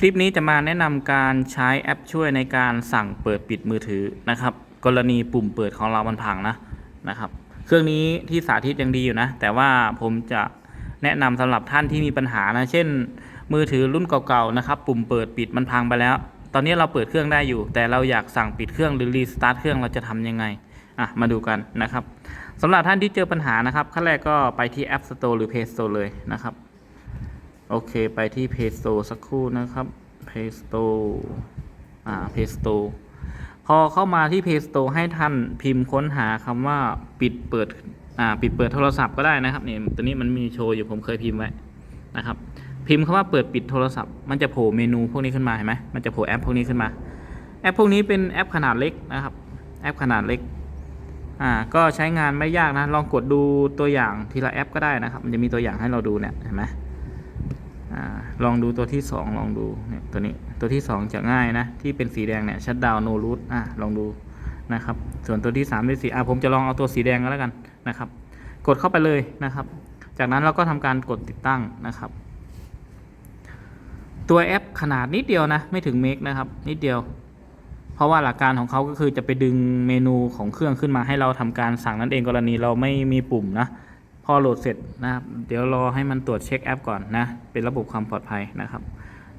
คลิปนี้จะมาแนะนำการใช้แอปช่วยในการสั่งเปิดปิดมือถือนะครับ กรณีปุ่มเปิดของเรามันพังนะนะครับ เครื่องนี้ที่สาธิตยังดีอยู่นะ แต่ว่าผมจะแนะนำสำหรับท่านที่มีปัญหานะ เช่น มือถือรุ่นเก่าๆนะครับ ปุ่มเปิดปิดมันพังไปแล้ว ตอนนี้เราเปิดเครื่องได้อยู่ แต่เราอยากสั่งปิดเครื่องหรือรีสตาร์ทเครื่องเราจะทำยังไงอะมาดูกันนะครับสำหรับท่านที่เจอปัญหานะครับขั้นแรกก็ไปที่ App Store หรือ Play Store เลยนะครับ โอเคไปที่ Play Store สักครู่นะครับ Play Store อ่า Play Store พอเข้ามาที่ Play Store ให้ท่านพิมพ์ค้นหาคำว่าปิดเปิดอ่าปิดเปิดโทรศัพท์ก็ได้นะครับนี่ตัวนี้มันมีโชว์อยู่ผมเคยพิมพ์ไว้นะครับ พิมพ์คำว่าเปิดปิดโทรศัพท์มันจะโผล่เมนูพวกนี้ขึ้นมาเห็นไหมมันจะโผล่แอปพวกนี้ขึ้นมา แอปพวกนี้เป็นแอปขนาดเล็กนะครับ แอปขนาดเล็กอ่าก็ใช้งานไม่ยากนะ ลองกดดูตัวอย่างทีละแอปก็ได้นะครับ มันจะมีตัวอย่างให้เราดูเนี่ยเห็นไหม ลองดูตัวที่สองลองดูเนี่ยตัวนี้ตัวที่สองจะง่ายนะ ที่เป็นสีแดงเนี่ยชัดดาวโนรูทอ่าลองดูนะครับ ส่วนตัวที่สามที่สี่อ่าผมจะลองเอาตัวสีแดงก็แล้วกันนะครับ กดเข้าไปเลยนะครับ จากนั้นเราก็ทำการกดติดตั้งนะครับ ตัวแอปขนาดนิดเดียวนะ ไม่ถึงเมกนะครับ นิดเดียว เพราะว่าหลักการของเขาก็คือจะไปดึงเมนูของเครื่องขึ้นมาให้เราทำการสั่งนั่นเองกรณีเราไม่มีปุ่มนะ อโหลดเสร็จนะครับ เดี๋ยวรอให้มันตรวจเช็คแอปก่อนนะ เป็นระบบความปลอดภัยนะครับ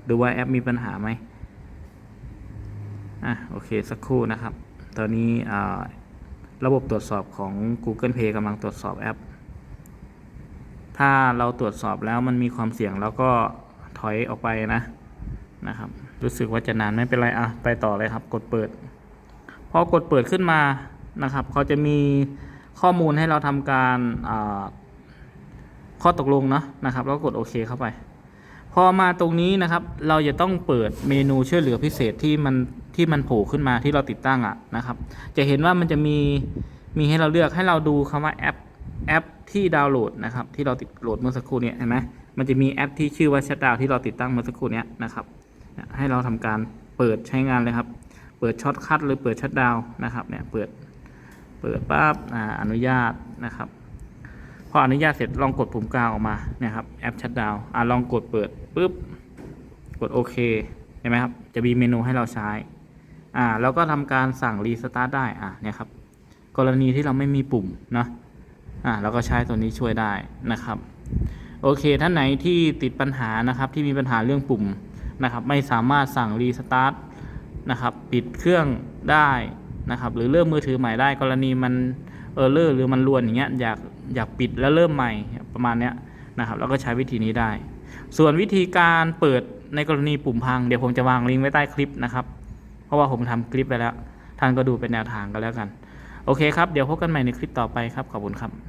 ดูว่าแอปมีปัญหาไหมอะโอเคสักครู่นะครับ ตอนนี้อ่าระบบตรวจสอบของ Google Play กำลังตรวจสอบแอป ถ้าเราตรวจสอบแล้วมันมีความเสี่ยงแล้วก็ถอยออกไปนะนะครับ รู้สึกว่าจะนานไม่เป็นไรอะไปต่อเลยครับ กดเปิด พอกดเปิดขึ้นมานะครับเขาจะมี ข้อมูลให้เราทำการข้อตกลงเนาะนะครับ แล้วกดโอเคเข้าไป พอมาตรงนี้นะครับ เราจะต้องเปิดเมนูช่วยเหลือพิเศษที่มันที่มันโผล่ขึ้นมาที่เราติดตั้งอะนะครับ จะเห็นว่ามันจะมีมีให้เราเลือกให้เราดูคำว่าแอปแอปที่ดาวน์โหลดนะครับ ที่เราติดโหลดเมื่อสักครู่เนี้เห็นไหมมันจะมีแอปที่ชื่อว่าชัดดาวที่เราติดตั้งเมื่อสักครู่เนี้ยนะครับ ให้เราทำการเปิดใช้งานเลยครับ เปิดช็อตคัทหรือเปิดชัดดาวนะครับเนี่ยเปิด เปิดปั๊บอ่าอนุญาตนะครับพออนุญาตเสร็จลองกดปุ่มกลางออกมาเนี่ยครับแอปชัดดาวอ่าลองกดเปิดปุ๊บกดโอเคเห็นไหมครับจะมีเมนูให้เราใช้อ่าแล้วก็ทำการสั่งรีสตาร์ทได้อ่าเนี่ยครับกรณีที่เราไม่มีปุ่มเนาะอ่าเราก็ใช้ตัวนี้ช่วยได้นะครับ โอเคท่านไหนที่ติดปัญหานะครับที่มีปัญหาเรื่องปุ่มนะครับไม่สามารถสั่งรีสตาร์ทนะครับปิดเครื่องได้ นะครับหรือเริ่มมือถือใหม่ได้กรณีมันเออร์เลอร์หรือมันรวนอย่างเงี้ยอยากอยากปิดแล้วเริ่มใหม่ประมาณเนี้ยนะครับแล้วก็ใช้วิธีนี้ได้ ส่วนวิธีการเปิดในกรณีปุ่มพังเดี๋ยวผมจะวางลิงก์ไว้ใต้คลิปนะครับ เพราะว่าผมทำคลิปไปแล้ว ท่านก็ดูเป็นแนวทางกันแล้วกัน โอเคครับ เดี๋ยวพบกันใหม่ในคลิปต่อไปครับ ขอบคุณครับ